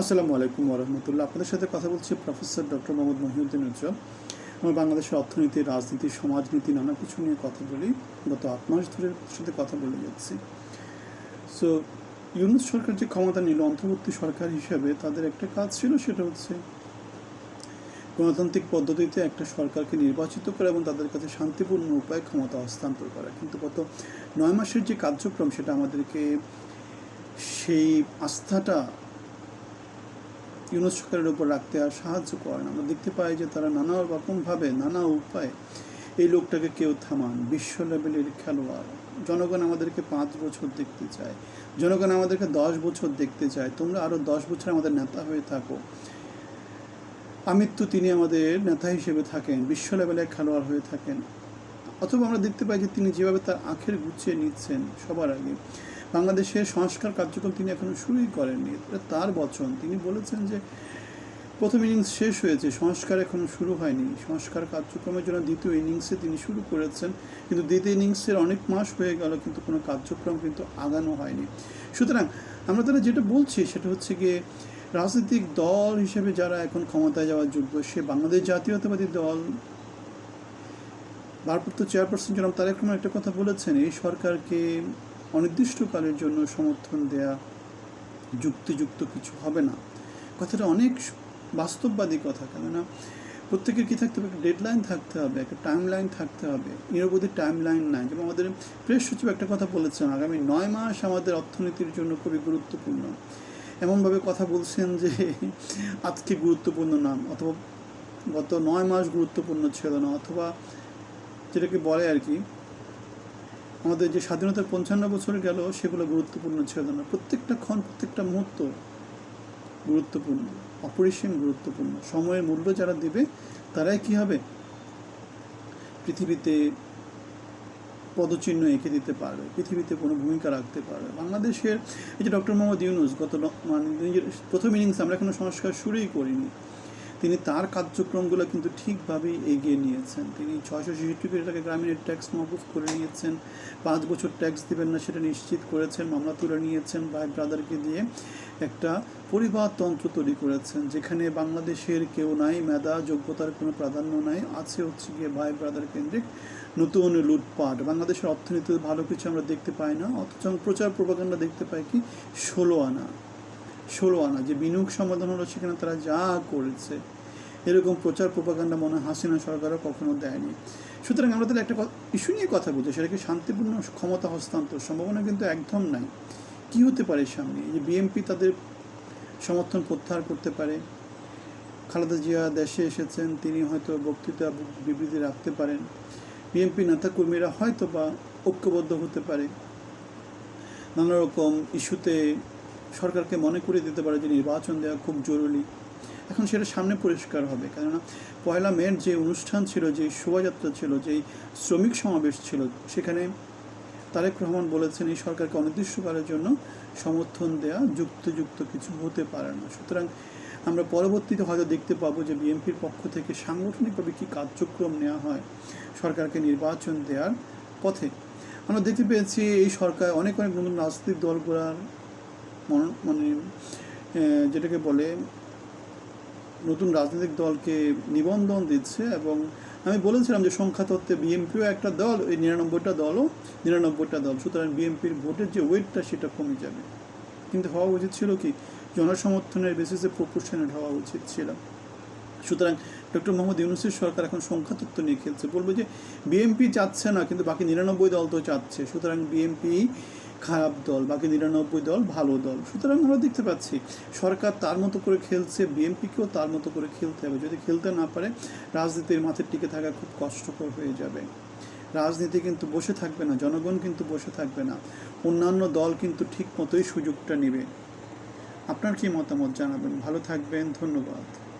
আসসালামু আলাইকুম ওরহমতুল্লাহ আপনাদের সাথে কথা বলছি প্রফেসর ডক্টর মোহাম্মদ মহিউদ্দিন উজ্জ্বল। আমরা বাংলাদেশের অর্থনীতি, রাজনীতি, সমাজনীতি নানা কিছু নিয়ে কথা বলি। গত আট মাস ধরে সাথে কথা বলে যাচ্ছি। সো ইউনুস সরকার যে ক্ষমতা নিল, অন্তর্বর্তী সরকার হিসাবে তাদের একটা কাজ ছিল, সেটা হচ্ছে গণতান্ত্রিক পদ্ধতিতে একটা সরকারকে নির্বাচিত করা এবং তাদের কাছে শান্তিপূর্ণ উপায়ে ক্ষমতা হস্তান্তর করা। কিন্তু গত নয় মাসের যে কার্যক্রম, সেটা আমাদেরকে সেই আস্থাটা ইউনুস সরকারের উপর রাখতে আর সাহায্য করেন আমরা দেখতে পাই যে তারা নানা রকমভাবে, নানা উপায়ে এই লোকটাকে কেউ থামান। বিশ্ব লেভেলের খেলোয়াড়। জনগণ আমাদেরকে পাঁচ বছর দেখতে চায়। জনগণ আমাদেরকে দশ বছর দেখতে চায়। তোমরা আরও দশ বছর আমাদের নেতা হয়ে থাকো। আমৃত্যু তিনি আমাদের নেতা হিসেবে থাকেন, বিশ্ব লেভেলের খেলোয়াড় হয়ে থাকেন। অথবা আমরা দেখতে পাই যে তিনি যেভাবে তার আখের গুছিয়ে নিচ্ছেন সবার আগে। বাংলাদেশের সংস্কার কার্যক্রম তিনি এখনও শুরুই করেননি। তার বচন। তিনি বলেছেন যে, প্রথম ইনিংস শেষ হয়েছে, সংস্কার এখনও শুরু হয়নি। সংস্কার কার্যক্রমের জন্য দ্বিতীয় ইনিংসে তিনি শুরু করেছেন, কিন্তু দ্বিতীয় ইনিংসের অনেক মাস হয়ে গেল, কিন্তু কোনো কার্যক্রম কিন্তু আগানো হয়নি। সুতরাং আমরা তারা যেটা বলছি সেটা হচ্ছে গিয়ে, রাজনৈতিক দল হিসেবে যারা এখন ক্ষমতায় যাওয়ার যোগ্য, সে বাংলাদেশ জাতীয়তাবাদী দল, ভারপ্রাপ্ত চেয়ারপারসন জনাব তারেক রহমান একটা কথা বলেছেন, এই সরকারকে অনির্দিষ্টকালের জন্য সমর্থন দেয়া, যুক্তিযুক্ত কিছু হবে না। কথাটা অনেক বাস্তববাদী কথা, কেননা প্রত্যেকের কী থাকতে হবে? একটা ডেডলাইন থাকতে হবে, একটা টাইম লাইন থাকতে হবে। নিরবধি টাইম লাইন নাই। যেমন আমাদের প্রেস সচিব একটা কথা বলেছেন, আগামী নয় মাস আমাদের অর্থনীতির জন্য খুবই গুরুত্বপূর্ণ। এমনভাবে কথা বলছেন যে আজকে গুরুত্বপূর্ণ নাম অথবা গত নয় মাস গুরুত্বপূর্ণ ছিল না, অথবা যেটাকে বলে আর কি আমাদের যে স্বাধীনতার পঞ্চান্ন বছর গেল, সেগুলো গুরুত্বপূর্ণ ছিল না। প্রত্যেকটা ক্ষণ, প্রত্যেকটা মুহূর্ত গুরুত্বপূর্ণ, অপরিসীম গুরুত্বপূর্ণ। সময়ের মূল্য যারা দেবে, তারাই কি হবে? পৃথিবীতে পদচিহ্ন এঁকে দিতে পারবে, পৃথিবীতে কোনো ভূমিকা রাখতে পারবে। বাংলাদেশের এই যে ডক্টর মোহাম্মদ ইউনুস গত মানে প্রথম ইনিংস আমরা এখনও সংস্কার শুরুই করিনি। তিনি তার কার্যক্রমগুলো কিন্তু ঠিকভাবেই এগিয়ে নিয়েছেন। তিনি ছয়শো ছেষট্টি কোটি টাকা গ্রামীণের ট্যাক্স মকুফ করে নিয়েছেন। পাঁচ বছর ট্যাক্স দেবেন না সেটা নিশ্চিত করেছেন, মামলা তুলে নিয়েছেন ভাই ব্রাদারকে দিয়ে। একটা পরিবারতন্ত্র তৈরি করেছেন, যেখানে বাংলাদেশের কেউ নাই, মেধা, যোগ্যতার কোনো প্রাধান্য নাই। আছে হচ্ছে গিয়ে ভাই ব্রাদার কেন্দ্রিক নতুন লুটপাট। বাংলাদেশের অর্থনীতিতে ভালো কিছু আমরা দেখতে পাই না, অথচ প্রচার প্রপাগান্ডা দেখতে পাই কি? ষোলো আনা। ষোলো আনা যে বিনিয়োগ সমাধান হলো সেখানে তারা যা করেছে। এরকম প্রচার প্রপাগান্ডা মনে হাসিনা সরকারও কখনো দেয়নি। সুতরাং আমরা তাহলে একটা ইস্যু নিয়ে কথা বলছি সেটাকে শান্তিপূর্ণ ক্ষমতা হস্তান্তর? সম্ভাবনা কিন্তু একদম নাই। কি হতে পারে সামনে? যে বিএনপি তাদের সমর্থন প্রত্যাহার করতে পারে। খালেদা জিয়া দেশে এসেছেন, তিনি হয়তো বক্তৃতা বিবৃতি রাখতে পারেন। বিএনপি নেতাকর্মীরা হয়তো বা ঐক্যবদ্ধ হতে পারে। নানা রকম ইস্যুতে সরকারকে মনে করে দিতে পারে যে নির্বাচন দেওয়া খুব জরুরি। এখন সেটা সামনে পরিষ্কার হবে, কেননা পয়লা মের যে অনুষ্ঠান ছিল, যে শোভাযাত্রা ছিল, যেই শ্রমিক সমাবেশ ছিল, সেখানে তারেক রহমান বলেছেন এই সরকারকে অনির্দিষ্টকালের জন্য সমর্থন দেয়া যুক্তিযুক্ত কিছু হতে পারে না। সুতরাং আমরা পরবর্তীতে হয়তো দেখতে পাবো যে বিএনপির পক্ষ থেকে সাংগঠনিকভাবে কী কার্যক্রম নেওয়া হয় সরকারকে নির্বাচন দেওয়ার পথে। আমরা দেখতে পেয়েছি এই সরকার অনেক অনেক নতুন রাজনৈতিক দলগুলার মন- যেটাকে বলে নতুন রাজনৈতিক দলকে নিবন্ধন দিচ্ছে এবং আমি বলেছিলাম যে সংখ্যা তত্ত্বে বিএনপিও একটা দল, এই নিরানব্বইটা দলও নিরানব্বইটা দল। সুতরাং বিএনপির ভোটের যে ওয়েটটা সেটা কমে যাবে। কিন্তু হওয়া উচিত ছিল কি? জনসমর্থনের বেসিসে প্রপোর্শনেট হওয়া উচিত ছিল। সুতরাং ডক্টর মোহাম্মদ ইউনুসের সরকার এখন সংখ্যাতত্ত্ব নিয়ে খেলছে। বলব যে বিএনপি চাচ্ছে না, কিন্তু বাকি নিরানব্বই দল তো চাচ্ছে। সুতরাং বিএনপি খারাপ দল, বাকি নিরানব্বই দল ভালো দল। সুতরাং আমরা দেখতে পাচ্ছি, সরকার তার মতো করে খেলছে, বিএনপিকেও তার মতো করে খেলতে হবে। যদি খেলতে না পারে, রাজনীতির মাঠে টিকে থাকা খুব কষ্টকর হয়ে যাবে। রাজনীতি কিন্তু বসে থাকবে না, জনগণ কিন্তু বসে থাকবে না। অন্যান্য দল কিন্তু ঠিক মতোই সুযোগটা নেবে। আপনার কি মতামত জানাবেন? ভালো থাকবেন, ধন্যবাদ।